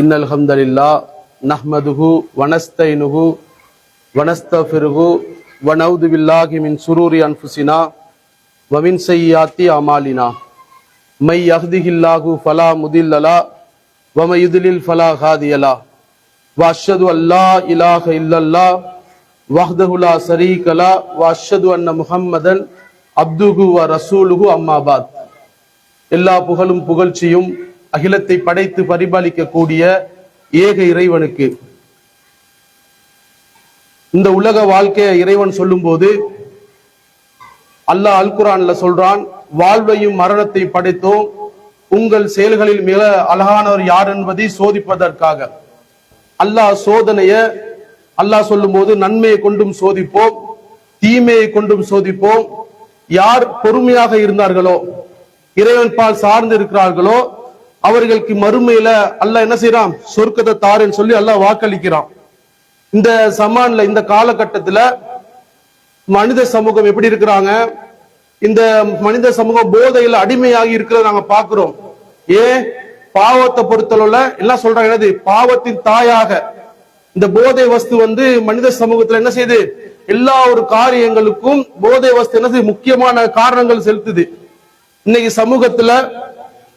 إن الحمد لله نحمده ونستعينه ونستغفره ونعوذ بالله من شرور أنفسنا ومن سيئات أعمالنا من يهده الله فلا مضل له ومن يضلل فلا هادي له وأشهد أن لا إله إلا الله وحده لا شريك له وأشهد أن محمدا அப்துகு வ ரசூலுகு அம்மாபாத் எல்லா புகழும் புகழ்ச்சியும் அகிலத்தை படைத்து பரிபாலிக்க கூடிய ஏக இறைவனுக்கு. இந்த உலக வாழ்க்கைய இறைவன் சொல்லும்போது அல்லாஹ் அல் குரான்ல சொல்றான் வாழ்வையும் மரணத்தை படைத்தோம். உங்கள் செயல்களில் மிக அழகானவர் யார் என்பதை சோதிப்பதற்காக. அல்லாஹ் சோதனைய அல்லாஹ் சொல்லும் போது நன்மையை கொண்டும் சோதிப்போம் தீமையை கொண்டும் சோதிப்போம். யார் பொறுமையாக இருந்தார்களோ இறைவன் பால் சார்ந்து இருக்கிறார்களோ அவர்களுக்கு மறுமையில அல்ல என்ன செய்யறான் சொர்க்கத்தை தாருன்னு சொல்லி அல்ல வாக்களிக்கிறான். இந்த சமான்ல இந்த காலகட்டத்துல மனித சமூகம் எப்படி இருக்கிறாங்க? இந்த மனித சமூகம் போதையில அடிமையாகி இருக்கிறத நாங்க பாக்குறோம் ஏன்? பாவத்தை பொறுத்தளவுல எல்லாம் சொல்றாங்க என்னது? பாவத்தின் தாயாக. இந்த போதை வஸ்து வந்து மனித சமூகத்துல என்ன செய்யுது எல்லா ஒரு காரியங்களுக்கும் போதை வஸ்து என்ன செய்யுது முக்கியமான காரணங்கள் செலுத்துது. இன்னைக்கு சமூகத்துல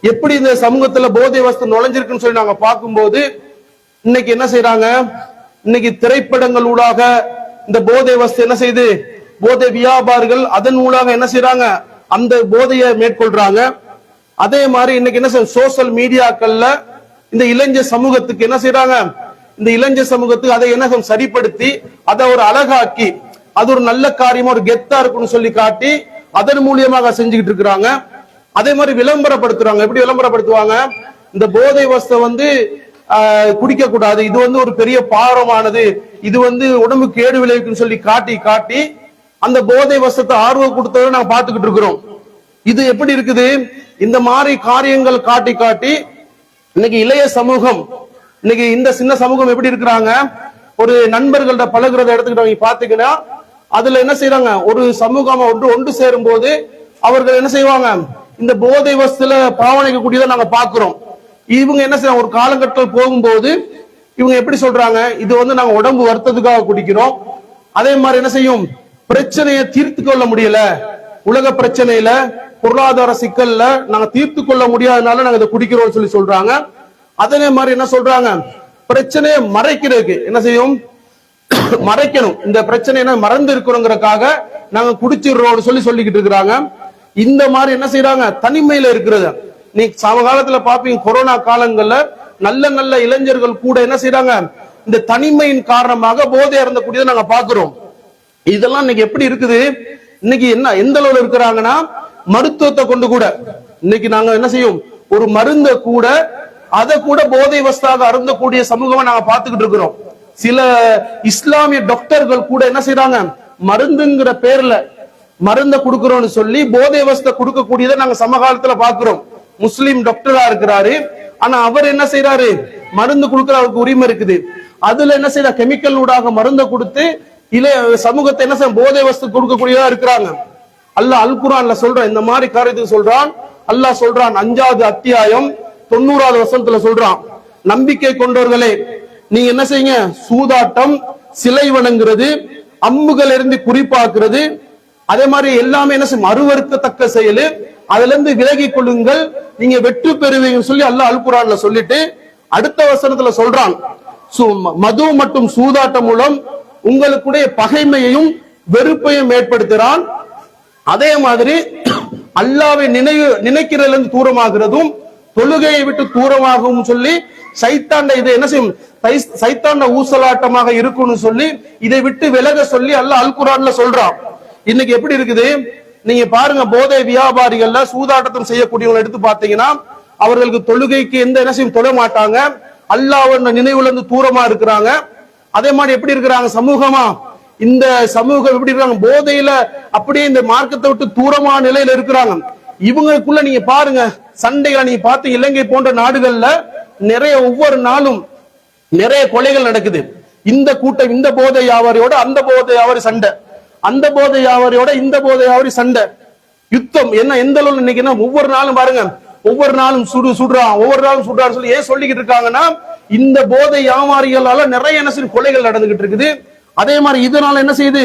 எப்படி இந்த சமூகத்துல போதை வஸ்து நுழைஞ்சிருக்குன்னு சொல்லி நாங்க பார்க்கும்போது இன்னைக்கு என்ன செய்யறாங்க இன்னைக்கு திரைப்படங்கள் ஊடாக இந்த போதை வஸ்து என்ன செய்யுது போதை வியாபாரிகள் அதன் ஊடாக என்ன செய்யறாங்க அந்த போதையை மேற்கொள்றாங்க. அதே மாதிரி இன்னைக்கு என்ன செய்ய சோசியல் மீடியாக்கள்ல இந்த இளைஞர் சமூகத்துக்கு என்ன செய்யறாங்க இந்த இளைஞர் சமூகத்துக்கு அதை என்ன சரிப்படுத்தி அதை ஒரு அழகாக்கி அது ஒரு நல்ல காரியமா ஒரு கெத்தா இருக்கும்னு சொல்லி காட்டி அதன் மூலியமாக செஞ்சுக்கிட்டு இருக்கிறாங்க. அதே மாதிரி விளம்பரப்படுத்துறாங்க. எப்படி விளம்பரப்படுத்துவாங்க? இந்த போதை வஸ்தை வந்து குடிக்க கூடாது இது வந்து ஒரு பெரிய பாரமானது. இது வந்து உடம்பு கேடு விளைவிக்குன்னு சொல்லி காட்டி காட்டி அந்த போதை வசத்தை ஆர்வம் கொடுத்ததை நாங்க பார்த்துக்கிட்டு இருக்கிறோம். இது எப்படி இருக்குது? இந்த மாதிரி காரியங்கள் காட்டி காட்டி இன்னைக்கு இளைய சமூகம் இன்னைக்கு இந்த சின்ன சமூகம் எப்படி இருக்கிறாங்க? ஒரு நண்பர்கள்ட்ட பழகுறத எடுத்துக்கிட்டவங்க பாத்தீங்கன்னா அதுல என்ன செய்யறாங்க ஒரு சமூகம் ஒன்று ஒன்று சேரும் போது அவர்கள் என்ன செய்வாங்க? இந்த போதை வசத்துல பாவனைக்க கூடியதை நாங்க பாக்குறோம். இவங்க என்ன செய்ய ஒரு காலகட்டத்தில் போகும்போது இவங்க எப்படி சொல்றாங்க? இது வந்து நாங்க உடம்பு வருத்தத்துக்காக குடிக்கிறோம். அதே மாதிரி என்ன செய்யும்? பிரச்சனையை தீர்த்து கொள்ள முடியல. உலக பிரச்சனையில பொருளாதார சிக்கல்ல நாங்க தீர்த்து கொள்ள முடியாதனால நாங்க இதை குடிக்கிறோம்னு சொல்லி சொல்றாங்க. அதே மாதிரி என்ன சொல்றாங்க? பிரச்சனையை மறைக்கிறதுக்கு என்ன செய்யும்? மறைக்கணும். இந்த பிரச்சனை மறந்து இருக்கிறோங்கிறக்காக நாங்க குடிச்சிடுறோம்னு சொல்லி சொல்லிக்கிட்டு இருக்கிறாங்க. இந்த மாதிரி என்ன செய்யறாங்க தனிமையில இருக்கிறது. நீ சமகாலத்துல பாப்பீங்க கொரோனா காலங்கள்ல நல்ல நல்ல இளைஞர்கள் கூட என்ன செய்யறாங்க இந்த தனிமையின் காரணமாக போதை இறந்தக்கூடியதை நாங்க பாக்குறோம். இதெல்லாம் இன்னைக்கு எப்படி இருக்குது? இன்னைக்கு என்ன எந்த அளவுல இருக்கிறாங்கன்னா மருத்துவத்தை கொண்டு கூட. இன்னைக்கு நாங்க என்ன செய்யும்? ஒரு மருந்த கூட அதை கூட போதை வஸ்தாக அருந்தக்கூடிய சமூகமா நாங்க பாத்துக்கிட்டு இருக்கிறோம். சில இஸ்லாமிய டாக்டர்கள் கூட என்ன செய்யறாங்க மருந்துங்கிற பேர்ல மருந்த கொடுக்கிறோம்னு சொல்லி போதை வஸ்தை கொடுக்கக்கூடியதை நாங்க சமகாலத்துல பாக்குறோம் முஸ்லீம் டாக்டரா இருக்கிறாரு. ஆனா அவர் என்ன செய்யறாரு மருந்து கொடுக்கற அவருக்கு உரிமை இருக்குது. அதுல என்ன செய்யற கெமிக்கல் ஊடாக மருந்த கொடுத்து இளைய சமூகத்தை என்ன செய்ய போதை வஸ்து கொடுக்கக்கூடியதா இருக்கிறாங்க. அல்லாஹ் அல் குரான்ல இந்த மாதிரி காரியத்துக்கு சொல்றான். அல்லாஹ் சொல்றான் அஞ்சாவது அத்தியாயம் தொண்ணூறாவது வசனத்துல சொல்றான். நம்பிக்கை கொண்டவர்களே நீங்க என்ன செய்யுங்க? சூதாட்டம் சிலை வணங்குறது அம்புகள் இருந்து குறிப்பாக்குறது அதே மாதிரி எல்லாமே என்ன செய்யும்? அருவறுக்கத்தக்க செயலு. அதுல இருந்து விலகி கொள்ளுங்கள். நீங்க வெற்றி பெறுவீங்கன்னு சொல்லி அல்லாஹ் அல்குரான்ல சொல்லிட்டு அடுத்த வசனத்துல சொல்றான். மது மற்றும் சூதாட்டம் மூலம் உங்களுக்குடைய பகைமையையும் வெறுப்பையும் ஏற்படுத்துகிறான். அதே மாதிரி அல்லாவை நினைவு நினைக்கிறதுல இருந்து தூரமாகிறதும் தொழுகையை விட்டு தூரமாகவும் சொல்லி சைத்தாண்ட இதை என்ன செய்யும்? சைத்தாண்ட ஊசலாட்டமாக இருக்கும்னு சொல்லி இதை விட்டு விலக சொல்லி அல்ல அல்குரான்ல சொல்றான். இன்னைக்கு எப்படி இருக்குது? நீங்க பாருங்க போதை வியாபாரிகள்ல சூதாட்டத்தம் செய்யக்கூடியவங்க எடுத்து பாத்தீங்கன்னா அவர்களுக்கு தொழுகைக்கு எந்த என்ன செய்யும் தொழ மாட்டாங்க. அல்லாஹ் நினைவுல இருந்து தூரமா இருக்கிறாங்க. அதே மாதிரி எப்படி இருக்கிறாங்க சமூகமா? இந்த சமூகம் எப்படி இருக்காங்க போதையில அப்படியே இந்த மார்க்கத்தை விட்டு தூரமான நிலையில இருக்கிறாங்க. இவங்களுக்குள்ள நீங்க பாருங்க சண்டைகளை நீங்க பார்த்து இலங்கை போன்ற நாடுகள்ல நிறைய ஒவ்வொரு நாளும் நிறைய கொலைகள் நடக்குது. இந்த கூட்டம் இந்த போதை வியாபாரியோட அந்த போதை வியாபாரி சண்டை. அந்த போதை வியாபாரியோட இந்த போதை யாவரி சண்டை. யுத்தம் என்ன எந்த அளவுல இன்னைக்கு ஒவ்வொரு நாளும் பாருங்க ஒவ்வொரு நாளும் சுடு சுடுறான் ஒவ்வொரு நாளும் சுடுறான்னு சொல்லி ஏன் சொல்லிக்கிட்டு இருக்காங்கன்னா இந்த போதை வியாபாரிகளால நிறைய என்ன செய்யுது கொலைகள் நடந்துகிட்டு இருக்குது. அதே மாதிரி இதனால என்ன செய்யுது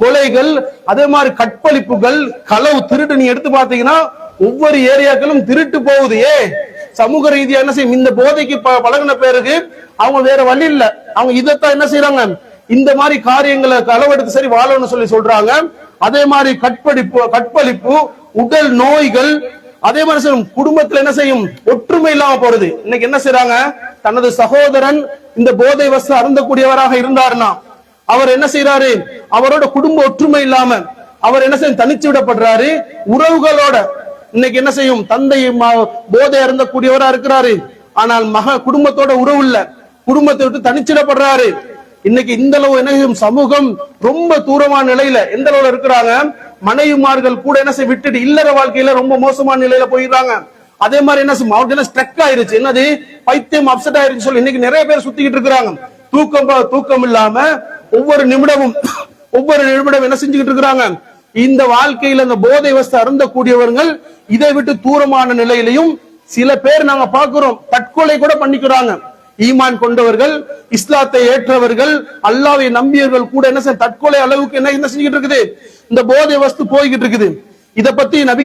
கொலைகள் அதே மாதிரி கற்பழிப்புகள் களவு திருட்டு நீ எடுத்து பாத்தீங்கன்னா ஒவ்வொரு ஏரியாக்களும் திருட்டு போகுது. ஏ சமூக ரீதியா என்ன செய்யும் இந்த போதைக்கு ப- பழகுன பேருக்கு அவங்க வேற வழி இல்ல. அவங்க இதைத்தான் என்ன செய்யறாங்க இந்த மாதிரி காரியங்களை களவெடுத்து சரி வாழணும்னு சொல்லி சொல்றாங்க. அதே மாதிரி கற்பழிப்பு கற்பழிப்பு உடல் நோய்கள் அதே மாதிரி செய்யும் குடும்பத்துல என்ன செய்யும்? ஒற்றுமை இல்லாம போறது. இன்னைக்கு என்ன செய்றாங்க? தனது சகோதரன் இந்த போதை வசு அருந்தக்கூடியவராக இருந்தாருன்னா அவர் என்ன செய்யறாரு அவரோட குடும்ப ஒற்றுமை இல்லாம அவர் என்ன செய்யும்? தனிச்சு விடப்படுறாரு. உறவுகளோட இன்னைக்கு என்ன செய்யும்? தந்தை போதை அருந்தக்கூடியவரா இருக்கிறாரு. ஆனால் மக குடும்பத்தோட உறவு இல்ல. குடும்பத்தை விட்டு தனிச்சிடப்படுறாரு இன்னைக்கு இந்த அளவு என்ன சமூகம் ரொம்ப தூரமான நிலையில எந்த அளவுல இருக்கிறாங்க? மனைவிமார்கள் கூட என்ன செய்ய விட்டுட்டு இல்லற வாழ்க்கையில ரொம்ப மோசமான நிலையில போயிடுறாங்க. அதே மாதிரி என்ன செய்ய மாவட்டம் ஸ்ட்ரக் ஆயிருச்சு. என்னது? பைத்தியம் அப்செட் ஆயிருச்சு சொல்லி இன்னைக்கு நிறைய பேர் சுத்திக்கிட்டு இருக்கிறாங்க. தூக்கம் தூக்கம் இல்லாம ஒவ்வொரு நிமிடமும் ஒவ்வொரு நிமிடம் என்ன செஞ்சுக்கிட்டு இருக்கிறாங்க? இந்த வாழ்க்கையில இந்த போதை வஸ்து அருந்தக்கூடியவர்கள் இதை விட்டு தூரமான நிலையிலையும் சில பேர் நாங்க பாக்குறோம் தற்கொலை கூட பண்ணிக்கிறாங்க. ஈமான் கொண்டவர்கள் இஸ்லாத்தை ஏற்றவர்கள் அல்லாவை நம்பியவர்கள் கூட என்ன செய்ய தற்கொலை அளவுக்கு என்ன என்ன செஞ்சுக்கிட்டு இருக்குது? இந்த போதை வஸ்து போய்கிட்டு இருக்குது. இத பத்தி நபி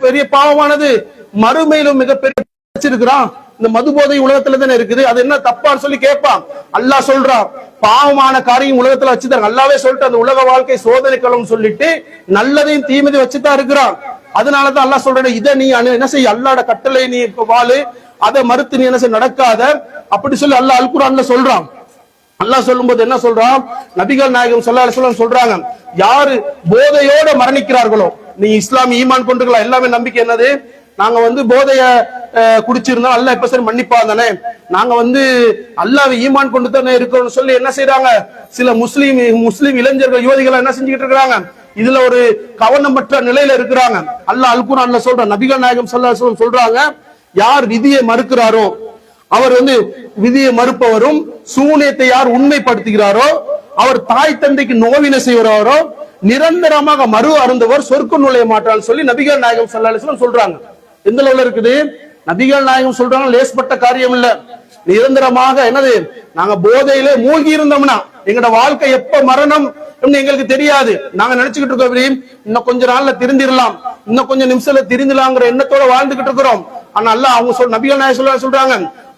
பெரிய பாவமானது. மறுமையிலும் மிகப்பெரிய வச்சிருக்கிறான் இந்த மது போதை உலகத்துல தானே இருக்குது. அது என்ன தப்பான்னு சொல்லி கேட்பான். அல்லாஹ் சொல்றான். பாவமான காரியம் உலகத்துல வச்சுதான் அல்லாவே சொல்லிட்டு அந்த உலக வாழ்க்கை சோதனை களம் சொல்லிட்டு நல்லதையும் தீமதி வச்சுதான் இருக்கிறான். அதனாலதான் அல்லாஹ் சொல்றேன் இதை நீ அனு- என்ன செய்ய? அல்லாட கட்டளை நீ வாழு. அதை மறுத்து நீ என்ன செய்ய நடக்காத. அப்படி சொல்லி அல்லாஹ் அல் சொல்றான். அல்லாஹ் சொல்லும்போது என்ன சொல்றான்? நபிகள் நாயகம் ஸல்லல்லாஹு அலைஹி சொல்றாங்க யாரு போதையோட மரணிக்கிறார்களோ நீ இஸ்லாம் ஈமான் கொண்டுக்கலாம் எல்லாமே நம்பிக்கை என்னது? நாங்க வந்து போதைய குடிச்சிருந்தோம் அல்லாஹ் இப்ப சரி மன்னிப்பா தானே? நாங்க வந்து அல்லாவை ஈமான் கொண்டு தானே இருக்கிறோம் சொல்லி என்ன செய்யறாங்க சில முஸ்லீம் முஸ்லீம் இளைஞர்கள் யுவதிகள் என்ன செஞ்சுக்கிட்டு இருக்கிறாங்க? இதுல ஒரு கவனமற்ற நிலையில இருக்கிறாங்க. அல்லாஹ் அல்குரான்ல சொல்ற நபிகள் நாயகம் சொல்ல சொல்றாங்க யார் விதியை மறுக்கிறாரோ அவர் வந்து விதியை மறுப்பவரும் சூனியத்தை யார் உண்மைப்படுத்துகிறாரோ அவர் தாய் தந்தைக்கு நோவினை செய்வரோ நிரந்தரமாக மறு அருந்தவர் சொர்க்க நுழைய மாட்டார் சொல்லி நபிகள் நாயகம் ஸல்லல்லாஹு சொல்றாங்க. எந்த அளவுல இருக்குது? நபிகள் நாயகம் சொல்றாங்க லேஸ்பட்ட காரியம் இல்ல. நிரந்தரமாக என்னது? நாங்க போதையிலே மூழ்கி இருந்தோம்னா எங்கட வாழ்க்கை எப்ப மரணம் எங்களுக்கு தெரியாது. நாங்க நினைச்சுக்கிட்டு இருக்கோம் இன்னும் கொஞ்ச நாள்ல திருந்திடலாம் இன்னும் கொஞ்சம் நிமிஷத்துல திருந்திடலாங்கிற எண்ணத்தோட வாழ்ந்துகிட்டு இருக்கிறோம். ஆனா அல்ல அவங்க சொல் நபிகள் நாயகம் சொல்ல சொல்றாங்க.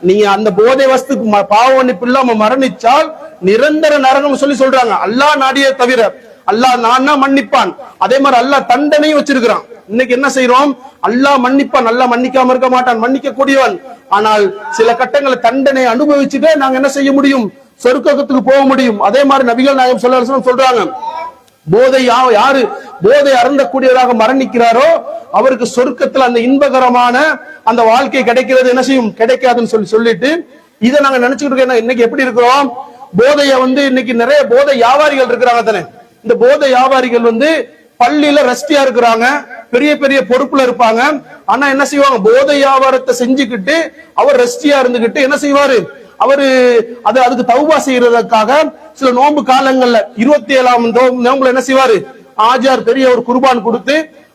நீங்க அந்த போதை வஸ்துக்கு பாவம் பாவ மன்னிப்பு இல்லாம மரணிச்சால் நிரந்தர நரகம் சொல்லி சொல்றாங்க. அல்லாஹ் நாடியே தவிர அல்லாஹ் நான் மன்னிப்பான். அதே மாதிரி அல்லாஹ் தண்டனையும் வச்சிருக்கிறான். இன்னைக்கு என்ன செய்யறோம் அல்லாஹ் மன்னிப்பான். நல்லா மன்னிக்காம இருக்க மாட்டான். மன்னிக்க கூடியவன் ஆனால் சில கட்டங்களை தண்டனை அனுபவிச்சுட்டே நாங்க என்ன செய்ய முடியும்? சொர்க்கத்துக்கு போக முடியும். அதே மாதிரி நபிகள் நாயகம் சொல்ல சொல்றாங்க. போதை யாரு போதை அருந்தக்கூடியவராக மரணிக்கிறாரோ அவருக்கு சொர்க்கத்தில் அந்த இன்பகரமான அந்த வாழ்க்கை கிடைக்கிறது என்ன செய்யும்? கிடைக்காதுன்னு சொல்லி சொல்லிட்டு இதை நாங்க நினைச்சுக்கிட்டு இருக்கோம். இன்னைக்கு எப்படி இருக்கிறோம்? போதைய வந்து இன்னைக்கு நிறைய போதை வியாபாரிகள் இருக்கிறாங்க தானே. இந்த போதை வியாபாரிகள் வந்து பள்ளியில ரஷ்டியா இருக்கிறாங்க பெரிய பெரிய பொறுப்புல இருப்பாங்க. ஆனா என்ன செய்வாங்க? போதை வியாபாரத்தை செஞ்சுக்கிட்டு அவர் ரஷ்டியா இருந்துகிட்டு என்ன செய்வாரு? அவரு அது அதுக்கு தௌபா செய்யறதுக்காக சில நோன்பு காலங்கள்ல இருபத்தி ஏழாம் நோம்புல என்ன செய்வாரு? ஆஜார் பெரிய ஒரு குர்பான் கொடுத்து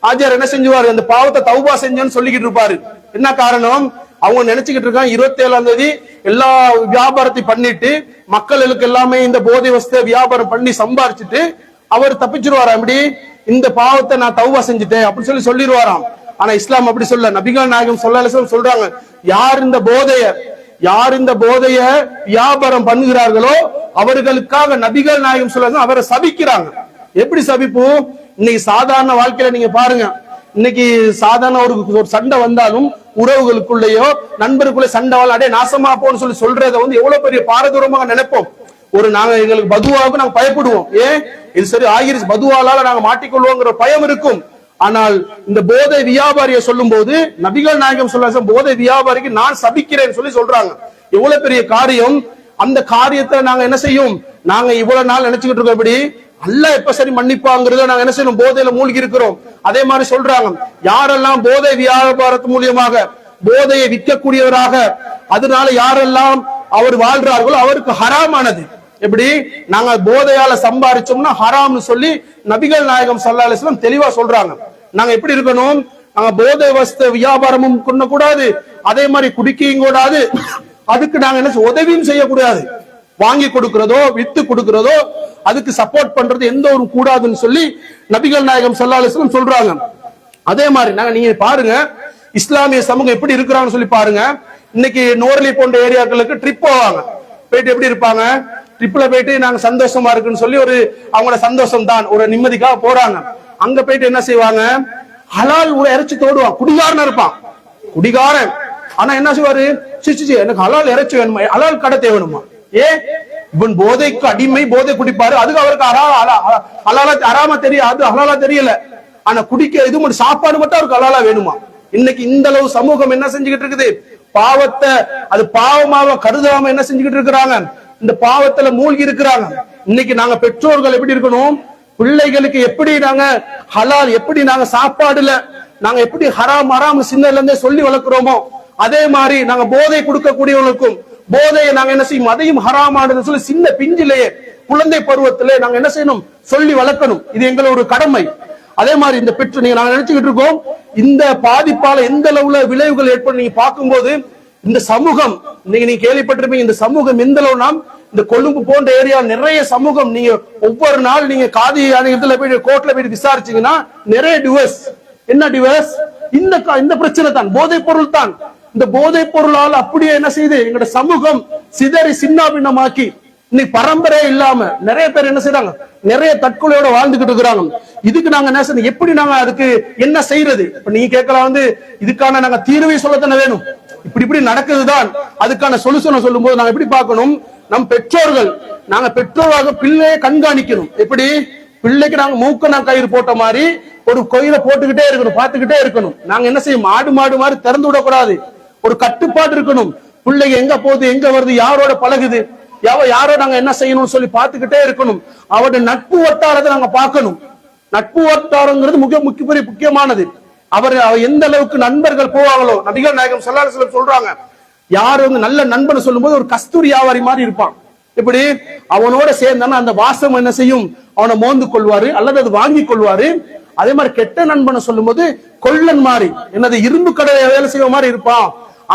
ஆஜார் என்ன செஞ்சுவாரு? அந்த பாவத்தை தௌபா செஞ்சேன்னு சொல்லிக்கிட்டு இருப்பாரு. என்ன காரணம்? அவங்க நினைச்சுக்கிட்டு இருக்காங்க இருபத்தி ஏழாம் தேதி எல்லா வியாபாரத்தையும் பண்ணிட்டு மக்களுக்கு எல்லாமே இந்த போதை வஸ்தை வியாபாரம் பண்ணி சம்பாரிச்சுட்டு அவர் தப்பிச்சிருவாராம் இப்படி இந்த பாவத்தை நான் தௌவா செஞ்சுட்டேன் அப்படின்னு சொல்லி சொல்லிடுவாராம் ஆனா இஸ்லாம் அப்படி சொல்ல நபிகள் நாயகம் சொல்ல சொல்றாங்க. யார் இந்த போதைய யார் இந்த போதைய வியாபாரம் பண்ணுகிறார்களோ அவர்களுக்காக நபிகள் நாயகம் சொல்லுங்க அவரை சபிக்கிறாங்க. எப்படி சபிப்போம் இன்னைக்கு சாதாரண வாழ்க்கையில நீங்க பாருங்க. இன்னைக்கு சாதாரண ஒரு ஒரு சண்டை வந்தாலும் உறவுகளுக்குள்ளேயோ நண்பருக்குள்ள சண்டை அடே நாசமா போன்னு சொல்லி சொல்றதை வந்து எவ்வளவு பெரிய பாரதூரமாக நினைப்போம். ஒரு நாங்க எங்களுக்கு பதுவாவுக்கு நாங்க பயப்படுவோம். ஏன்? இது சரி ஆகிருச்சு. பதுவாலால நாங்க மாட்டிக்கொள்வோங்கிற பயம் இருக்கும். ஆனால் இந்த போதை வியாபாரியை சொல்லும் போது நபிகள் நாயகம் சொல்ல போதை வியாபாரிக்கு நான் சபிக்கிறேன் சொல்லி சொல்றாங்க. எவ்வளவு பெரிய காரியம்? அந்த காரியத்தை நாங்க என்ன செய்யும்? நாங்க இவ்வளவு நாள் நினைச்சுக்கிட்டு இருக்கோம் இப்படி அல்லாஹ் எப்ப சரி மன்னிப்பாங்கிறத நாங்க என்ன செய்யணும்? போதையில மூழ்கி இருக்கிறோம். அதே மாதிரி சொல்றாங்க. யாரெல்லாம் போதை வியாபாரத்து மூலியமாக போதையை விற்கக்கூடியவராக அதனால யாரெல்லாம் அவர் வாழ்றார்களோ அவருக்கு ஹராமானது. எப்படி? நாங்க போதையால சம்பாரிச்சோம்னா ஹராம்னு சொல்லி நபிகள் நாயகம் ஸல்லல்லாஹு அலைஹி தெளிவா சொல்றாங்க. நாங்க எப்படி இருக்கணும்? நாங்க போதை வஸ்து வியாபாரமும் பண்ணக்கூடாது அதே மாதிரி குடிக்கையும் கூடாது. அதுக்கு நாங்க என்ன செய்ய- உதவியும் செய்யக்கூடாது. வாங்கி கொடுக்கிறதோ வித்து கொடுக்கிறதோ அதுக்கு சப்போர்ட் பண்றது எந்த ஒரு கூடாதுன்னு சொல்லி நபிகள் நாயகம் ஸல்லல்லாஹு சொல்றாங்க. அதே மாதிரி நாங்க நீங்க பாருங்க இஸ்லாமிய சமூகம் எப்படி இருக்கிறாங்கன்னு சொல்லி பாருங்க. இன்னைக்கு நோர்லி போன்ற ஏரியாக்களுக்கு ட்ரிப் போவாங்க. போயிட்டு எப்படி இருப்பாங்க? ட்ரிப்ல போயிட்டு நாங்க சந்தோஷமா இருக்குன்னு சொல்லி ஒரு அவங்களோட சந்தோஷம் தான் ஒரு நிம்மதிக்காக போறாங்க. அங்க போயிட்டு என்ன செய்வாங்க? ஹலால் ஒரு இறைச்சி தோடுவான். குடிகாரன் இருப்பான். குடிகாரன். ஆனா என்ன செய்வாரு? சிச்சிச்சு எனக்கு ஹலால் இறைச்சி வேணுமா? ஹலால் கடை தேவணுமா ஏ? இவன் போதைக்கு அடிமை போதை குடிப்பாரு. அதுக்கு அவருக்கு ஹலா- ஹலா- ஹலாலா அறாம தெரியாது ஹலாலா தெரியல. ஆனா குடிக்க இது மட்டும் சாப்பாடு மட்டும் அவருக்கு ஹலாலா வேணுமா? இன்னைக்கு இந்த அளவு சமூகம் என்ன செஞ்சுக்கிட்டு இருக்குது? பாவத்தை அது பாவமாக கருதாம என்ன செஞ்சுக்கிட்டு இருக்கிறாங்க? இந்த பாவத்துல மூழ்கி இருக்கிறாங்க. இன்னைக்கு நாங்க பெற்றோர்கள் எப்படி இருக்கணும்? பிள்ளைகளுக்கு எப்படி நாங்க ஹலால் எப்படி நாங்க சாப்பாடுல நாங்க எப்படி ஹராம் ஹராம் சின்னல இருந்தே சொல்லி வளர்க்கிறோமோ அதே மாதிரி நாங்க போதை கொடுக்கக்கூடியவர்களுக்கும் போதையை நாங்க என்ன செய்யும் அதையும் ஹராமானது சொல்லி சின்ன பிஞ்சிலேயே குழந்தை பருவத்திலே நாங்க என்ன செய்யணும்? சொல்லி வளர்க்கணும். இது எங்களோட கடமை. அதே மாதிரி இந்த பெற்று நீங்க நாங்க நினைச்சுக்கிட்டு இருக்கோம் இந்த பாதிப்பால எந்த அளவுல விளைவுகள் ஏற்படும் நீங்க பார்க்கும்போது இந்த சமூகம் நீங்க நீங்க கேள்விப்பட்டிருப்பீங்க இந்த சமூகம் எந்த நாம் இந்த கொழும்பு போன்ற ஏரியா நிறைய சமூகம் நீங்க ஒவ்வொரு நாள் நீங்க காதி இதுல போய் கோர்ட்ல போய் விசாரிச்சீங்கன்னா நிறைய டிவர்ஸ் என்ன டிவர்ஸ் இந்த இந்த பிரச்சனை தான் போதைப் பொருள் தான். இந்த போதைப் பொருளால் அப்படியே என்ன செய்யுது எங்களோட சமூகம் சிதறி சின்னாபின்னமாக்கி இன்னைக்கு பரம்பரை இல்லாம நிறைய பேர் என்ன செய்யறாங்க நிறைய தற்கொலையோட வாழ்ந்துகிட்டு இருக்கிறாங்க. இதுக்கு நாங்க என்ன செய்யணும் எப்படி நாங்க அதுக்கு என்ன செய்யறது? இப்ப நீங்க கேட்கலாம் வந்து இதுக்கான நாங்க தீர்வை சொல்லத்தானே வேணும். இப்படி இப்படி நடக்குதுதான் அதுக்கான சொல்யூஷனை சொல்லும் போது நாங்க எப்படி பார்க்கணும்? நம் பெற்றோர்கள் நாங்க பெற்றோராக பிள்ளையை கண்காணிக்கணும். எப்படி? பிள்ளைக்கு நாங்க மூக்க நான் கயிறு போட்ட மாதிரி ஒரு கோயில போட்டுக்கிட்டே இருக்கணும் பார்த்துக்கிட்டே இருக்கணும். நாங்க என்ன செய்யும்? மாடு மாடு மாதிரி திறந்து விடக்கூடாது. ஒரு கட்டுப்பாடு இருக்கணும். பிள்ளைங்க எங்க போகுது எங்க வருது யாரோட பழகுது யாவ யாரோ நாங்க என்ன செய்யணும்னு சொல்லி பார்த்துக்கிட்டே இருக்கணும். அவருடைய நட்பு வட்டாரத்தை நாங்க பார்க்கணும். நட்பு வட்டாரங்கிறது முக்கிய முக்கிய முக்கியமானது. அவர் எந்த அளவுக்கு நண்பர்கள் போவாங்களோ நபிகள் நாயகம் சல்லாஹ் அலைஹி சொல்றாங்க யார் வந்து நல்ல நண்பன் சொல்லும்போது ஒரு கஸ்தூரி வியாபாரி மாதிரி இருப்பான். இப்படி அவனோட சேர்ந்தானா அந்த வாசம் என்ன செய்யும்? அவனை மோந்து கொள்வாரு அல்லது அது வாங்கி கொள்வாரு. அதே மாதிரி கெட்ட நண்பனை சொல்லும்போது கொள்ளன் மாதிரி என்னது இரும்பு கடை வேலை செய்வ மாதிரி இருப்பான்.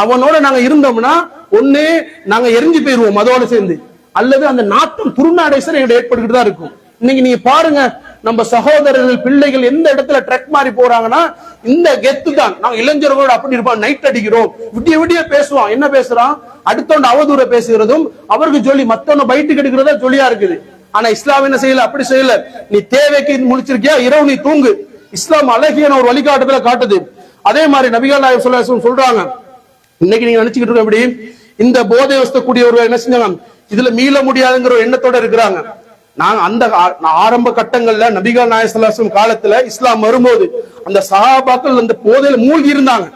அவனோட நாங்க இருந்தோம்னா ஒண்ணு நாங்க எரிஞ்சு போயிருவோம் அதோட சேர்ந்து. அல்லது அந்த நாட்டம் துருநாடேசர் எங்கிட்ட ஏற்பட்டுக்கிட்டு தான் இருக்கும். இன்னைக்கு நீங்க பாருங்க நம்ம சகோதரர்கள் பிள்ளைகள் எந்த இடத்துல ட்ரக் மாதிரி போறாங்கன்னா இந்த கெத்து தான். நாங்க இளைஞர்களோட அப்படி இருப்போம். நைட் அடிக்கிறோம். விடிய விடிய பேசுவான். என்ன பேசுறான்? அடுத்தவன் அவதூற பேசுகிறதும் அவருக்கு ஜொலி மத்தவன பைட்டு கெடுக்கிறதா ஜொலியா இருக்குது. ஆனா இஸ்லாம் என்ன செய்யல? அப்படி செய்யல. நீ தேவைக்கு முடிச்சிருக்கியா இரவு நீ தூங்கு. இஸ்லாம் அழகியன ஒரு வழிகாட்டுதல காட்டுது. அதே மாதிரி நபிகள் நாயகம் ஸல்லல்லாஹு சொல்றாங்க. இன்னைக்கு நீங்க நினைச்சுக்கிட்டு இருக்க எப்படி? இந்த போதை வசத்தக்கூடியவர்கள் என்ன செஞ்சாங்க? இதுல மீள முடியாதுங்கிற ஒரு எண்ணத்தோட இருக்கிறாங்க. நான் அந்த ஆரம்ப கட்டங்கள்ல நபிகள் நாயகம் காலத்துல இஸ்லாம் வரும்போது அந்த சகாபாக்கள் அந்த போதையில மூழ்கி இருந்தாங்க.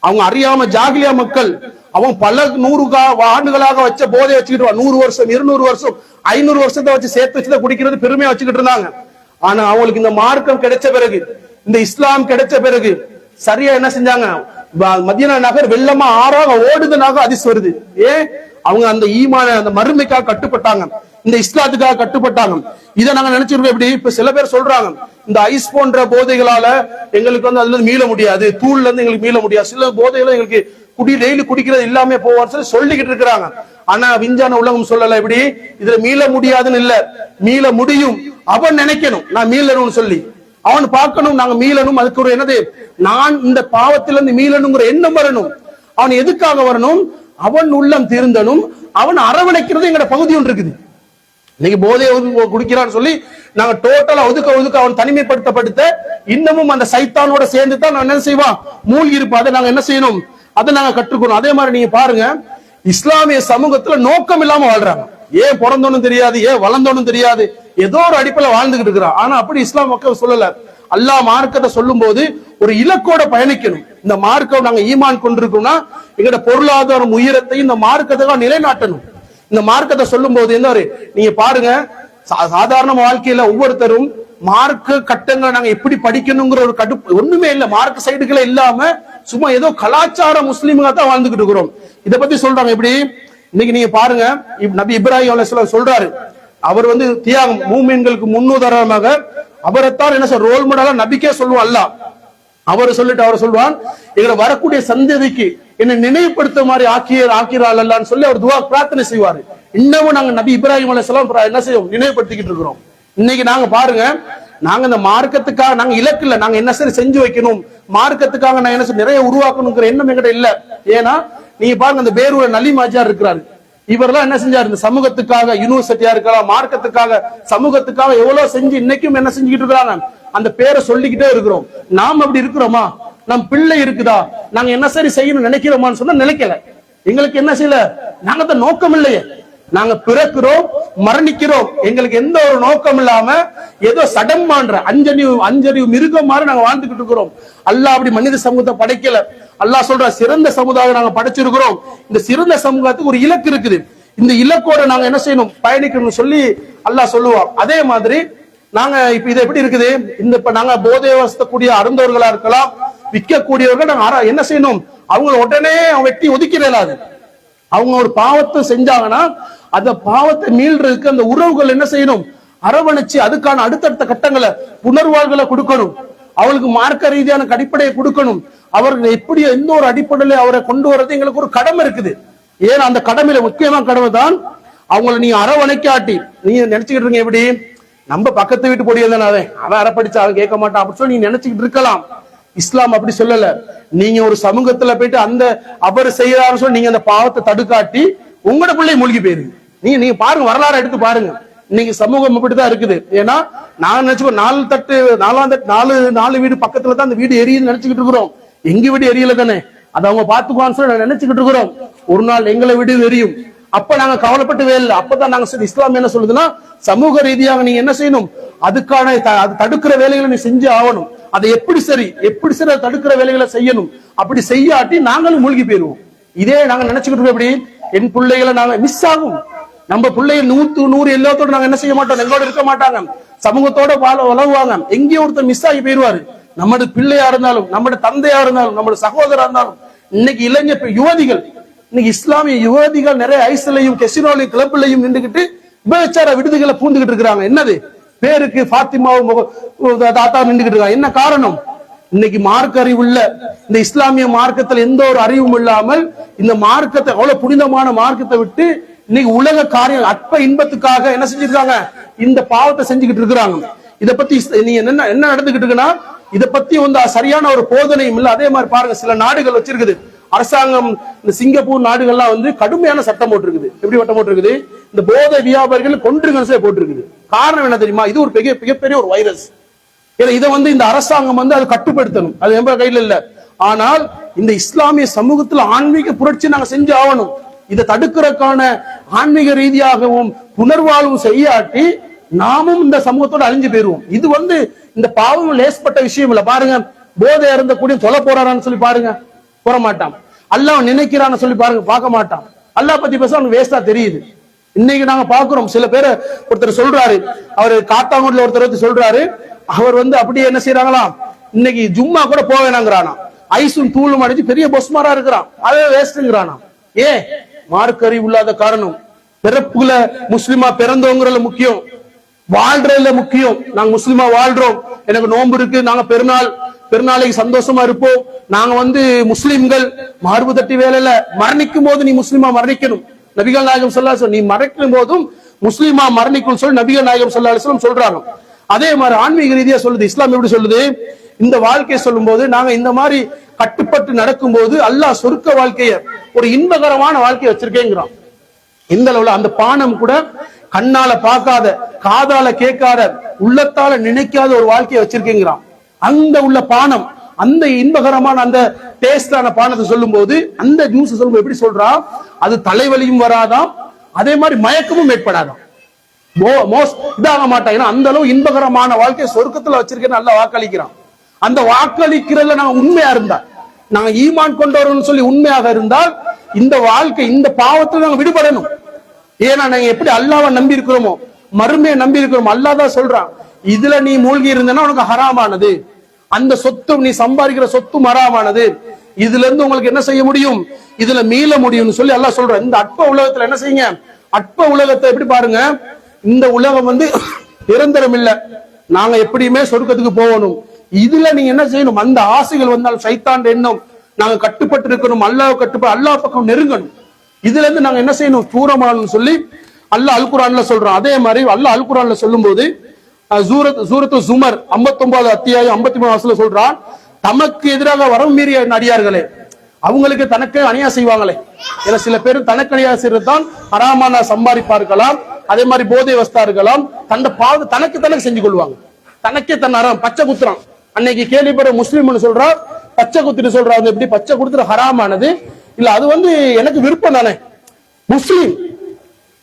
அவங்க அறியாம ஜாகிலியா மக்கள் அவன் பல நூறு கா- ஆண்டுகளாக வச்ச போதை வச்சுக்கிட்டு நூறு வருஷம் இருநூறு வருஷம் ஐநூறு வருஷத்தை வச்சு சேர்த்து வச்சுதான் குடிக்கிறது பெருமையா வச்சுக்கிட்டு இருந்தாங்க. ஆனா அவங்களுக்கு இந்த மார்க்கம் கிடைச்ச பிறகு இந்த இஸ்லாம் கிடைச்ச பிறகு சரியா என்ன செஞ்சாங்க? வ- நகர் வெள்ளமா ஆறாக ஓடுதுனாக அதிசு வருது. ஏன் அவங்க அந்த ஈமான அந்த மறுமைக்காக கட்டுப்பட்டாங்க. இந்த இஸ்லாத்துக்காக கட்டுப்பட்டாங்க. இதை நாங்க நினைச்சிருக்கோம் எப்படி? இப்ப சில பேர் சொல்றாங்க. இந்த ஐஸ் போன்ற போதைகளால எங்களுக்கு வந்து அதுல இருந்து மீள முடியாது. தூள்ல இருந்து எங்களுக்கு மீள முடியாது. சில போதைகளும் எங்களுக்கு குடி டெய்லி குடிக்கிறது இல்லாம போவார் சொல்லி சொல்லிக்கிட்டு இருக்கிறாங்க. ஆனா விஞ்ஞான உலகம் சொல்லல எப்படி? இதுல மீள முடியாதுன்னு இல்ல. மீள முடியும். அவன் நினைக்கணும். நான் மீளணும்னு சொல்லி. அவன் பார்க்கணும் நாங்க மீளணும் அதுக்கு ஒரு என்னது? நான் இந்த பாவத்திலிருந்து மீளணுங்கிற எண்ணம் வரணும். அவன் எதுக்காக வரணும்? அவன் உள்ளம் திருந்தனும் அவன் அரவணைக்கிறது எங்கட பகுதி ஒன்று இருக்குது. இன்னைக்கு போதையை குடிக்கிறான்னு சொல்லி நாங்க டோட்டலா ஒதுக்க ஒதுக்க அவன் தனிமைப்படுத்தப்படுத்த இன்னமும் அந்த சைத்தானோட சேர்ந்து தான் நான் என்ன செய்வான்? மூழ்கி இருப்பான் அதை நாங்க என்ன செய்யணும்? அதை நாங்க கற்றுக்கணும். அதே மாதிரி நீங்க பாருங்க இஸ்லாமிய சமூகத்துல நோக்கம் இல்லாம வாழ்றாங்க. ஏன் பிறந்தோன்னு தெரியாது ஏன் வளர்ந்தோன்னு தெரியாது ஏதோ ஒரு அடிப்பில் வாழ்ந்துகிட்டு இருக்கிறான். ஆனா அப்படி இஸ்லாம் மக்கள் சொல்லல. அல்லாஹ் மார்க்கத்தை சொல்லும் போது ஒரு இலக்கோட பயணிக்கணும். இந்த மார்க்கம் நாங்க ஈமான் கொண்டிருக்கோம்னா எங்களோட பொருளாதாரம் உயரத்தையும் இந்த மார்க்கத்தை நிலைநாட்டணும். இந்த மார்க்கத்தை சொல்லும் போது என்ன ஒரு- நீங்க பாருங்க சா- சாதாரண வாழ்க்கையில ஒவ்வொருத்தரும் மார்க்க கட்டங்களை நாங்க எப்படி படிக்கணுங்கிற ஒரு கடுப்பு ஒண்ணுமே இல்ல. மார்க் சைடுகளை இல்லாம சும்மா ஏதோ கலாச்சார முஸ்லீம்களா தான் வாழ்ந்துகிட்டு இருக்கிறோம். இதை பத்தி சொல்றாங்க எப்படி? இன்னைக்கு நீங்க பாருங்க நபி இப்ராஹிம் அலிஸ்லாம் சொல்றாரு. அவர் வந்து தியாகம் மூமீன்களுக்கு முன்னுதாரணமாக அவரைத்தான் என்ன சொல்ற ரோல் மாடலா நபிக்கே சொல்லுவோம் அல்லாஹ். அவர் சொல்லிட்டு அவர் சொல்வான் எங்களை வரக்கூடிய சந்ததிக்கு என்னை நினைவுபடுத்த மாதிரி ஆக்கிய ஆக்கிறாள் அல்லான்னு சொல்லி அவர் துவா பிரார்த்தனை செய்வாரு. இன்னமும் நாங்க நபி இப்ராஹிம் அலிஸ்லாம் என்ன செய்வோம்? நினைவுபடுத்திக்கிட்டு இருக்கிறோம். இன்னைக்கு நாங்க பாருங்க நாங்க இந்த மார்க்கத்துக்காக நாங்க இலக்கு இல்ல நாங்க என்ன சரி செஞ்சு வைக்கணும் மார்க்கத்துக்காக நான் என்ன செய்ய- நிறைய உருவாக்கணுங்கிற எண்ணம் எங்கிட்ட இல்ல. ஏன்னா நீங்க பாருங்க இந்த பேரூர் நலிமாஜியார் இருக்கிறாரு. இவரெல்லாம் என்ன செஞ்சாரு? இந்த சமூகத்துக்காக யூனிவர்சிட்டியா இருக்கலாம் மார்க்கத்துக்காக சமூகத்துக்காக எவ்வளவு செஞ்சு இன்னைக்கும் என்ன செஞ்சுக்கிட்டு இருக்காங்க அந்த பேரை சொல்லிக்கிட்டே இருக்கிறோம். நாம் அப்படி இருக்கிறோமா? நம் பிள்ளை இருக்குதா? நாங்க என்ன சரி செய்யணும் நினைக்கிறோமான்னு சொன்னா நினைக்கல. எங்களுக்கு என்ன செய்யல? நாங்க தான் நோக்கம் இல்லையே நாங்க பிறக்கிறோம் மரணிக்கிறோம். எங்களுக்கு எந்த ஒரு நோக்கம் இல்லாம ஏதோ சடம்மான்ற அஞ்சறிவு அஞ்சறிவு மிருகம் மாதிரி நாங்க வாழ்ந்துகிட்டு இருக்கிறோம். அல்லாஹ் அப்படி மனித சமூகத்தை படைக்கல. அல்லாஹ் சொல்ற சிறந்த சமுதாயம் நாங்க படைச்சிருக்கிறோம். இந்த சிறந்த சமூகத்துக்கு ஒரு இலக்கு இருக்குது. இந்த இலக்கோட நாங்க என்ன செய்யணும்? பயணிக்கணும்னு சொல்லி அல்லாஹ் சொல்லுவோம் அதே மாதிரி நாங்க இப்ப இது எப்படி இருக்குது? இந்த இப்ப நாங்க போதை வசத்தக்கூடிய அருந்தவர்களா இருக்கலாம் விற்கக்கூடியவர்கள் நாங்க என்ன செய்யணும்? அவங்களை உடனே வெட்டி ஒதுக்கிடலாது. அவங்க ஒரு பாவத்தை செஞ்சாங்கன்னா அந்த பாவத்தை மீள்றதுக்கு அந்த உறவுகள் என்ன செய்யணும்? அரவணைச்சு அதுக்கான அடுத்தடுத்த கட்டங்களை புனர்வாழ்களை கொடுக்கணும். அவளுக்கு மார்க்க ரீதியான அடிப்படையை கொடுக்கணும். அவர்கள் எப்படி எந்த ஒரு அடிப்படையில அவரை கொண்டு வர்றது? எங்களுக்கு ஒரு கடமை இருக்குது. ஏன்? அந்த கடமையில முக்கியமான கடமை தான் அவங்கள நீங்க அரவணைக்காட்டி. நீங்க நினைச்சுக்கிட்டு இருக்கீங்க எப்படி? நம்ம பக்கத்து வீட்டு பொடியை தானே அவன் அவன் அவன் கேட்க மாட்டான். அப்படின்னு சொல்லி நீ நினைச்சுக்கிட்டு இருக்கலாம். இஸ்லாம் அப்படி சொல்லல. நீங்க ஒரு சமூகத்துல போயிட்டு அந்த அவர் செய்யறாருன்னு சொல்லி நீங்க அந்த பாவத்தை தடுக்காட்டி உங்களோட பிள்ளை மூழ்கி போயிருது. நீங்க நீங்க பாருங்க வரலாறு எடுத்து பாருங்க. இன்னைக்கு சமூகம் இப்படிதான் இருக்குது. ஏன்னா நான் நினைச்சுக்கோ நாலு தட்டு நாலாம் தட்டு நாலு நாலு வீடு பக்கத்துல தான் அந்த வீடு எரியுதுன்னு நினைச்சுக்கிட்டு இருக்கிறோம். எங்க வீடு எரியல தானே? அதை அவங்க பாத்துக்குவான்னு சொல்லி நினைச்சுக்கிட்டு இருக்கிறோம். ஒரு நாள் எங்களை வீடு எரியும். அப்ப நாங்க கவலைப்பட்டுவே இல்லை. அப்பதான் நாங்க சரி, இஸ்லாம் என்ன சொல்லுதுன்னா சமூக ரீதியாக நீங்க என்ன செய்யணும்? அதுக்கான த- அது தடுக்கிற வேலைகளை நீ செஞ்சு ஆகணும். அதை எப்படி சரி எப்படி சரி அதை தடுக்கிற வேலைகளை செய்யணும்? அப்படி செய்யாட்டி நாங்களும் மூழ்கி போயிருவோம் இதே நாங்க நினைச்சுக்கிட்டு இருக்கோம் எப்படி? என் பிள்ளைகளை நாங்க மிஸ் ஆகும். நம்ம பிள்ளைகள் நூத்து நூறு எல்லாத்தோட நாங்க என்ன செய்ய மாட்டோம்? எங்களோட இருக்க மாட்டாங்க. சமூகத்தோட வாழ உழவுவாங்க எங்கேயோ ஒருத்தர் மிஸ் ஆகி போயிருவாரு நம்மளோட பிள்ளையா இருந்தாலும் நம்மளோட தந்தையா இருந்தாலும் நம்மளோட சகோதரா இருந்தாலும் இன்னைக்கு இளைஞர் யுவதிகள் இன்னைக்கு இஸ்லாமிய யுவதிகள் நிறைய ஐஸ்லயும் கெசினோலையும் கிளப்லையும் நின்றுகிட்டு விபச்சார விடுதிகளை பூந்துகிட்டு இருக்கிறாங்க. என்னது? பேருக்கு பாத்திமாவும் தாத்தா நின்றுகிட்டு இருக்காங்க. என்ன காரணம்? இன்னைக்கு மார்க்க அறிவு இல்ல இந்த இஸ்லாமிய மார்க்கத்துல எந்த ஒரு அறிவும் இல்லாமல் இந்த மார்க்கத்தை அவ்வளவு புனிதமான மார்க்கத்தை விட்டு இன்னைக்கு உலக காரியம் அற்ப இன்பத்துக்காக என்ன செஞ்சிருக்காங்க? இந்த பாவத்தை செஞ்சுக்கிட்டு இருக்கிறாங்க. இத பத்தி நீங்க என்ன என்ன நடந்துகிட்டு இருக்குன்னா இதை பத்தி வந்து சரியான ஒரு போதனையும் இல்ல. அதே மாதிரி பாருங்க சில நாடுகள் வச்சிருக்குது. அரசாங்கம் இந்த சிங்கப்பூர் நாடுகள்லாம் வந்து கடுமையான சட்டம் போட்டிருக்குது. எப்படி சட்டம் போட்டிருக்குது? இந்த போதை வியாபாரிகள் கொன்றுங்க போட்டிருக்குது. காரணம் என்ன தெரியுமா? இது ஒரு பெரிய மிகப்பெரிய ஒரு வைரஸ் இதை வந்து இந்த அரசாங்கம் வந்து அதை கட்டுப்படுத்தணும். அது எம்ப கையில் இல்ல. ஆனால் இந்த இஸ்லாமிய சமூகத்துல ஆன்மீக புரட்சி நாங்க செஞ்சு ஆகணும். இதை தடுக்கிறதுக்கான ஆன்மீக ரீதியாகவும் புனர்வாழ்வும் செய்யாட்டி நாமும் இந்த சமூகத்தோட அழிஞ்சு போயிருவோம். இது வந்து இந்த பாவம் லேஸ்பட்ட விஷயம் இல்ல. பாருங்க போதை இருந்தக்கூடிய தொலை போறாரான்னு சொல்லி பாருங்க. போற மாட்டான் அல்லாஹ் நினைக்கிறான்னு சொல்லி பாருங்க பார்க்க மாட்டான். அல்லாஹ் பத்தி பேச அவனுக்கு வேஸ்டா தெரியுது. இன்னைக்கு நாங்க பாக்குறோம் சில பேரை ஒருத்தர் சொல்றாரு. அவரு காத்தாங்குடில ஒருத்தர் வந்து சொல்றாரு அவர் வந்து அப்படியே என்ன செய்யறாங்களாம் இன்னைக்கு ஜும்மா கூட போக வேணாங்கிறானா. ஐசும் தூளும் அடிச்சு பெரிய பொஸ்மாரா இருக்கிறான். அதே வேஸ்ட்ங்கிறானா ஏ மார்க்கறிவு இல்லாத காரணம். பிறப்புல முஸ்லிமா பிறந்தவங்கிறதுல முக்கியம். வாழ்றதுல முக்கியம். நாங்க முஸ்லிமா வாழ்றோம். எனக்கு நோன்பு இருக்கு. நாங்க பெருநாள் பெருநாளைக்கு சந்தோஷமா இருப்போம். நாங்க வந்து முஸ்லிம்கள். மார்பு தட்டி வேலையில மரணிக்கும் போது நீ முஸ்லிமா மரணிக்கணும். நபிகள் நாயகம் சொல்லா நீ மரணிக்கும் போதும் முஸ்லிமா மரணிக்கும் சொல்லி நபிகள் நாயகம் ஸல்லல்லாஹு சொல்றாங்க. அதே மாதிரி ஆன்மீக ரீதியா சொல்லுது இஸ்லாம் எப்படி சொல்லுது? இந்த வாழ்க்கையை சொல்லும்போது நாங்க இந்த மாதிரி கட்டுப்பட்டு நடக்கும்போது அல்லாஹ் சொர்க்க வாழ்க்கைய ஒரு இன்பகரமான வாழ்க்கையை வச்சிருக்கேங்கிறான். இந்த அளவுல அந்த பானம் கூட கண்ணால பார்க்காத காதால கேட்காத உள்ளத்தால நினைக்காத ஒரு வாழ்க்கையை வச்சிருக்கேங்கிறான். அந்த உள்ள பானம் அந்த இன்பகரமான அந்த டேஸ்டான பானத்தை சொல்லும்போது அந்த ஜூஸ் சொல்லும்போது எப்படி சொல்றா? அது தலைவலியும் வராதாம் அதே மாதிரி மயக்கமும் ஏற்படாதான் மோஸ் இதாக மாட்டான். ஏன்னா அந்த அளவு இன்பகரமான வாழ்க்கையை சொர்க்கத்துல வச்சிருக்கேன்னு நல்லா வாக்களிக்கிறான். அந்த வாக்களிக்கிறதுல நாங்க உண்மையா இருந்தா நாங்க ஈமான் கொண்டவர்கள் சொல்லி உண்மையாக இருந்தால் இந்த வாழ்க்கை இந்த பாவத்துல நாங்க விடுபடணும். ஏன்னா நாங்க எப்படி அல்லாவை நம்பி இருக்கிறோமோ மறுமையை நம்பி இருக்கிறோமோ அல்லாஹ் தான் சொல்றான் இதுல நீ மூழ்கி இருந்தனா உனக்கு ஹராமானது. அந்த சொத்து நீ சம்பாதிக்கிற சொத்து மராமானது இதுல இருந்து உங்களுக்கு என்ன செய்ய முடியும்? இதுல மீள முடியும்னு சொல்லி எல்லாம் சொல்றான். இந்த அற்ப உலகத்துல என்ன செய்யுங்க? அற்ப உலகத்தை எப்படி பாருங்க? இந்த உலகம் வந்து நிரந்தரம் இல்ல. நாங்க எப்படியுமே சொர்க்கத்துக்கு போகணும். இதுல நீங்க என்ன செய்யணும்? அந்த ஆசைகள் வந்தால் சைத்தாண்ட எண்ணம். நாங்க கட்டுப்பட்டு இருக்கணும் அல்லாஹ் கட்டுப்பட்டு அல்லாஹ் பக்கம் நெருங்கணும். இதுல இருந்து நாங்க என்ன செய்யணும்? தூரமானு சொல்லி அல்லாஹ் அல் குரான்ல சொல்றோம். அதே மாதிரி அல்லாஹ் அல் குரான்ல சொல்லும்போது அஹ், சூரத் சூரத்து சுமர் 59 அத்தியாயம் 53 மூணு வருஷத்துல சொல்றான் தமக்கு எதிராக வரம் மீறிய நடிகார்களே அவங்களுக்கு தனக்கு அணியா செய்வாங்களே. ஏன்னா சில பேர் தனக்கு அணியா செய்யறது தான் ஹராமான சம்பாதிப்பார்களாம். அதே மாதிரி போதை வஸ்தா இருக்கலாம் தன்னை பாவ தனக்கு தனக்கு செஞ்சு கொள்வாங்க. தனக்கே தன் அறம் பச்சை குத்துறான். அன்னைக்கு கேள்விப்படுற முஸ்லீம்னு சொல்றா பச்சை குத்துட்டு சொல்றாங்க எப்படி? பச்சை குடுத்துற ஹராமானது? இல்ல அது வந்து எனக்கு விருப்பம் தானே. முஸ்லீம்.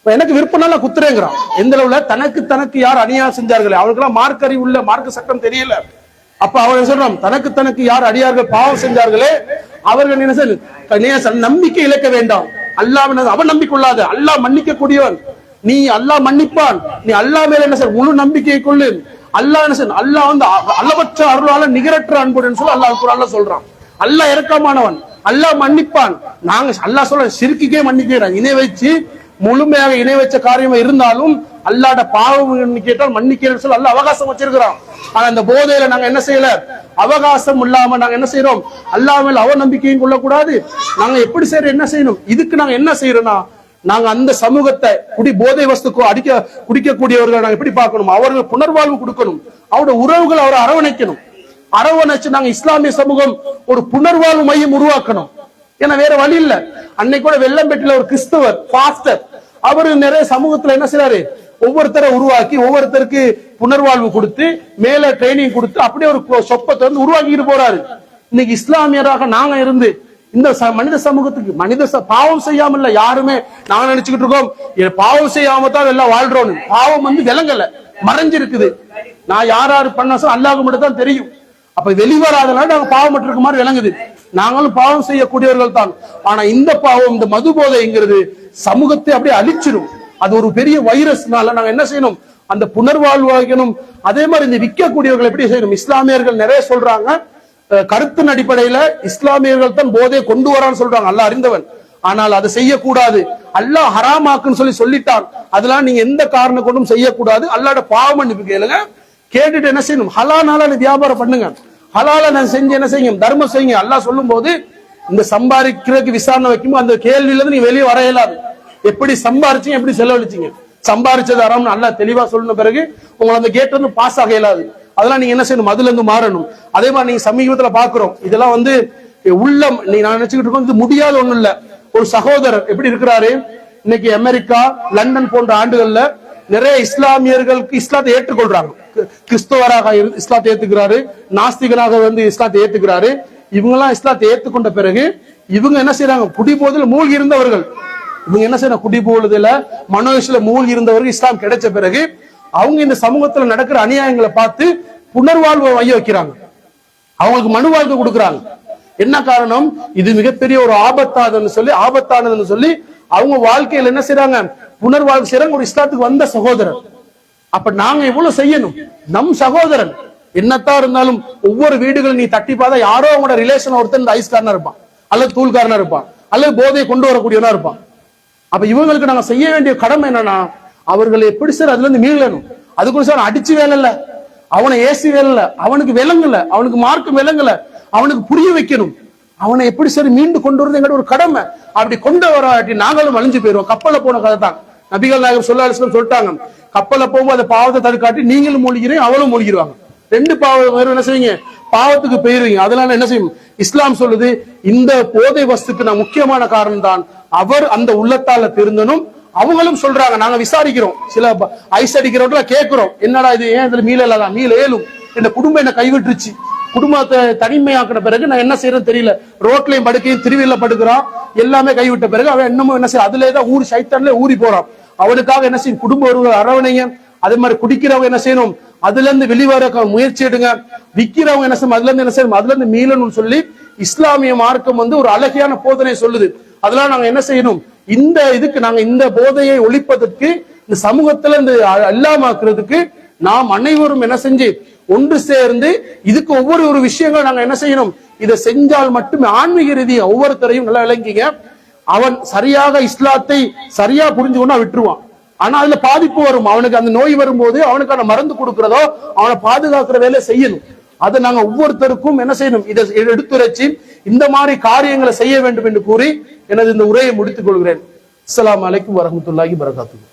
எனக்கு விருப்பம் நான் குத்துறேங்கிறான். எந்த அளவுல? தனக்கு தனக்கு யார் அநியா செஞ்சார்களே? அவருக்கெல்லாம் மார்க் அறிவு உள்ள மார்க்க சட்டம் தெரியல. அப்ப அவன் சொல்றான்? தனக்கு தனக்கு யார் அடியார்கள் பாவம் செஞ்சார்களே? அவர்கள் என்ன நம்பிக்கை இழக்க வேண்டாம். அல்லாஹ் அவன் நம்பிக்கொள்ளாத அல்லாஹ் மன்னிக்க கூடியவன் நீ அல்லாஹ் மன்னிப்பான். நீ அல்லாஹ் மேல என்ன சார் முழு நம்பிக்கையை கொள்ளு. அல்லாஹ் என்ன செய்ய அல்லாஹ் வந்து அ- அளவற்ற அருளால நிகரற்ற அன்புடன் சொல்லி. அல்லாஹ் குரான்ல சொல்றான். அல்லாஹ் இறக்கமானவன் அல்லாஹ் மன்னிப்பான். நாங்க அல்லாஹ் சொல்ற சிறுக்கிக்கே மன்னிக்கிறான். இணை வச்சு முழுமையாக இணை வச்ச காரியம் இருந்தாலும் அல்லாட பாவம் கேட்டால் மன்னிக்கிறேன் சொல்லி அல்லாஹ் அவகாசம் வச்சிருக்கிறான். ஆனா அந்த போதையில நாங்க என்ன செய்யல? அவகாசம் இல்லாம நாங்க என்ன செய்யறோம் அல்லாஹ் அவ நம்பிக்கையும் கொள்ளக்கூடாது. நாங்க எப்படி செய்யறோம் என்ன செய்யணும்? இதுக்கு நாங்க என்ன செய்யறோம்னா நாங்க அந்த சமூகத்தை குடி போதை வஸ்துக்கு அடிக்க குடிக்கக்கூடியவர்களை நாங்க எப்படி பார்க்கணும்? அவர்கள் புனர்வாழ்வு கொடுக்கணும். அவருடைய உறவுகள் அவரை அரவணைக்கணும். அரவணைச்சு நாங்க இஸ்லாமிய சமூகம் ஒரு புனர்வாழ்வு மையம் உருவாக்கணும். ஏன்னா வேற வழி இல்ல. அன்னைக்கு கூட வெள்ளம்பேட்டில ஒரு கிறிஸ்தவர் பாஸ்டர் அவரு நிறைய சமூகத்துல என்ன செய்யறாரு ஒவ்வொருத்தரை உருவாக்கி ஒவ்வொருத்தருக்கு புனர்வாழ்வு கொடுத்து மேல ட்ரைனிங் கொடுத்து அப்படியே ஒரு சொப்பத்தை வந்து உருவாக்கிட்டு போறாரு. இன்னைக்கு இஸ்லாமியராக நாங்க இருந்து இந்த ச- மனித சமூகத்துக்கு மனித ச- பாவம் செய்யாம இல்ல யாருமே நாங்க நினைச்சுக்கிட்டு இருக்கோம். பாவம் செய்யாம தான் எல்லாம் வாழ்றோம். பாவம் வந்து விளங்கல மறைஞ்சிருக்குது. நான் யார் யாரு பண்ண அல்லாஹ் மட்டும் தான் தெரியும். அப்ப வெளிவராதனால நாங்க பாவம் இருக்க மாதிரி விளங்குது. நாங்களும் பாவம் செய்யக்கூடியவர்கள் தான். ஆனா இந்த பாவம் இந்த மது போதைங்கிறது சமூகத்தை அப்படியே அழிச்சிடும் அது ஒரு பெரிய வைரஸ்னால நாங்க என்ன செய்யணும்? அந்த புனர்வாழ்வு அதே மாதிரி இந்த விற்கக்கூடியவர்கள் எப்படி செய்யணும்? இஸ்லாமியர்கள் நிறைய சொல்றாங்க. கருத்தின் அடிப்படையில இஸ்லாமியர்கள் தான் போதை கொண்டு வரான்னு சொல்றாங்க. அல்ல அறிந்தவன். ஆனால் அதை செய்யக்கூடாது. அல்லாஹ் ஹராமாக்குன்னு சொல்லி சொல்லிட்டான். அதெல்லாம் நீங்க எந்த காரணம் கொண்டும் செய்யக்கூடாது. அல்லாட பாவம் மன்னிப்பு கேளுங்க. கேட்டுட்டு என்ன செய்யணும்? ஹலானால வியாபாரம் பண்ணுங்க. ஹலால நான் செஞ்சு என்ன செய்யுங்க? தர்மம் செய்யுங்க. அல்லாஹ் சொல்லும் போது இந்த சம்பாதிக்கிறதுக்கு விசாரணை வைக்கும்போது அந்த கேள்வியில இருந்து நீ வெளியே வர இயலாது. எப்படி சம்பாரிச்சீங்க எப்படி செலவழிச்சீங்க? சம்பாரிச்சது அறம்னு நல்லா தெளிவா சொன்ன பிறகு உங்களை அந்த கேட் வந்து பாஸ் ஆக இயலாது. அதெல்லாம் நீங்க என்ன செய்யணும்? அதுல இருந்து மாறணும். அதே மாதிரி நீங்க சமீபத்துல பாக்குறோம். இதெல்லாம் வந்து உள்ளம் நீ நான் நினைச்சுக்கிட்டு இருக்கோம் இது முடியாத ஒண்ணும் இல்ல. ஒரு சகோதரர் எப்படி இருக்கிறாரு? இன்னைக்கு அமெரிக்கா லண்டன் போன்ற ஆண்டுகள்ல நிறைய இஸ்லாமியர்களுக்கு இஸ்லாத்தை ஏற்றுக்கொள்றாங்க. கிறிஸ்தவராக இஸ்லாத்தை ஏத்துக்கிறாரு நாஸ்திகனாக வந்து இஸ்லாத்தை ஏத்துக்கிறாரு. இவங்க எல்லாம் இஸ்லாத்தை ஏத்துக்கொண்ட பிறகு இவங்க என்ன செய்யறாங்க குடிபோதில் மூழ்கி இருந்தவர்கள் இவங்க என்ன செய்யணும் குடிபோதுல மனோஷில மூழ்கி இருந்தவர்கள் இஸ்லாம் கிடைச்ச பிறகு அவங்க இந்த சமூகத்துல நடக்கிற அநியாயங்களை பார்த்து புனர்வாழ்வு மைய வைக்கிறாங்க அவங்களுக்கு மனு வாழ்க்கை கொடுக்குறாங்க. என்ன காரணம்? இது மிகப்பெரிய ஒரு ஆபத்தானதுன்னு சொல்லி ஆபத்தானதுன்னு சொல்லி அவங்க வாழ்க்கையில என்ன செய்றாங்க? புனர்வாழ்வு செய்யறாங்க ஒரு இஸ்லாத்துக்கு வந்த சகோதரர். அப்ப நாங்க எவ்வளவு செய்யணும். நம் சகோதரன். என்னத்தான் இருந்தாலும் ஒவ்வொரு வீடுகளும் நீ தட்டி பார்த்தா யாரோ அவங்களோட ரிலேஷன் ஒருத்தன் ஐஸ்காரனா இருப்பான். அல்லது தூள்காரனா இருப்பான். அல்லது போதையை கொண்டு வரக்கூடியவனா இருப்பான். அப்ப இவங்களுக்கு நாங்க செய்ய வேண்டிய கடமை என்னன்னா அவர்களை எப்படி சார் அதுல இருந்து மீளணும்? அதுக்குள்ள சார் அடிச்சு வேலை இல்ல அவனை ஏசி வேலை இல்ல அவனுக்கு விளங்கல அவனுக்கு மார்க் விளங்கல அவனுக்கு புரிய வைக்கணும். அவனை எப்படி சார் மீண்டு கொண்டு வரது எங்கட ஒரு கடமை. அப்படி கொண்டு வராட்டி நாங்களும் அழிஞ்சு போயிருவோம். கப்பல்ல போன கதை தான். நபிகள் நாயகம் சொல்லாலும் சொல்லிட்டாங்க. கப்பல்ல போகும்போது அந்த பாவத்தை தடுக்காட்டி நீங்களும் மூழ்கிறீங்க அவளும் மூழ்கிடுவாங்க ரெண்டு பாவம் வேற என்ன செய்வீங்க? பாவத்துக்கு போயிருவீங்க. அதனால என்ன செய்யும்? இஸ்லாம் சொல்லுது இந்த போதை வஸ்துக்கு நான் முக்கியமான காரணம் தான் அவர் அந்த உள்ளத்தால திருந்தனும் அவங்களும் சொல்றாங்க நாங்க விசாரிக்கிறோம். சில ஐஸ் அடிக்கிறவங்கள கேட்கிறோம். என்னடா இது ஏன் இதுல மீள இல்லாத? மீள ஏலும். இந்த குடும்பம் என்ன கைவிட்டுருச்சு. குடும்பத்தை தனிமையாக்கின பிறகு நான் என்ன செய்யறேன்னு தெரியல. ரோட்லயும் படுக்கையும் திருவிழா படுக்கிறான். எல்லாமே கைவிட்ட பிறகு அவன் என்னமோ என்ன செய்ய அதுல தான் ஊர் சைத்தான்ல ஊறி போறான். அவனுக்காக என்ன செய்யும்? குடும்ப உறவுகள் அரவணைங்க அதே மாதிரி குடிக்கிறவங்க என்ன செய்யணும்? அதுல இருந்து வெளிவர முயற்சி எடுங்க. விக்கிறவங்க என்ன செய்யணும்? அதுல இருந்து என்ன செய்யணும்? அதுல இருந்து மீளணும்னு சொல்லி இஸ்லாமிய மார்க்கம் வந்து ஒரு அழகியான போதனை சொல்லுது. அதெல்லாம் நாங்க என்ன செய்யணும்? இந்த இதுக்கு நாங்க இந்த போதையை ஒழிப்பதற்கு இந்த சமூகத்துல இந்த அல்லாமாக்குறதுக்கு நாம் அனைவரும் என்ன செஞ்சு ஒன்று சேர்ந்து இதுக்கு ஒவ்வொரு ஒரு விஷயங்கள் நாங்க என்ன செய்யணும்? இதை செஞ்சால் மட்டுமே ஆன்மீக ரீதியா ஒவ்வொருத்தரையும் நல்லா விளங்கிங்க அவன் சரியாக இஸ்லாத்தை சரியா புரிஞ்சு கொண்டா விட்டுருவான். ஆனா அதுல பாதிப்பு வரும். அவனுக்கு அந்த நோய் வரும்போது அவனுக்கான மருந்து கொடுக்கிறதோ அவனை பாதுகாக்கிற வேலை செய்யணும். அதை நாங்க ஒவ்வொருத்தருக்கும் என்ன செய்யணும்? இதை எடுத்துரைச்சி இந்த மாதிரி காரியங்களை செய்ய வேண்டும் என்று கூறி எனது இந்த உரையை முடித்துக் கொள்கிறேன். அஸ்லாம் அலைக்கும் வரமத்துல்லாஹி வரகாத்துஹு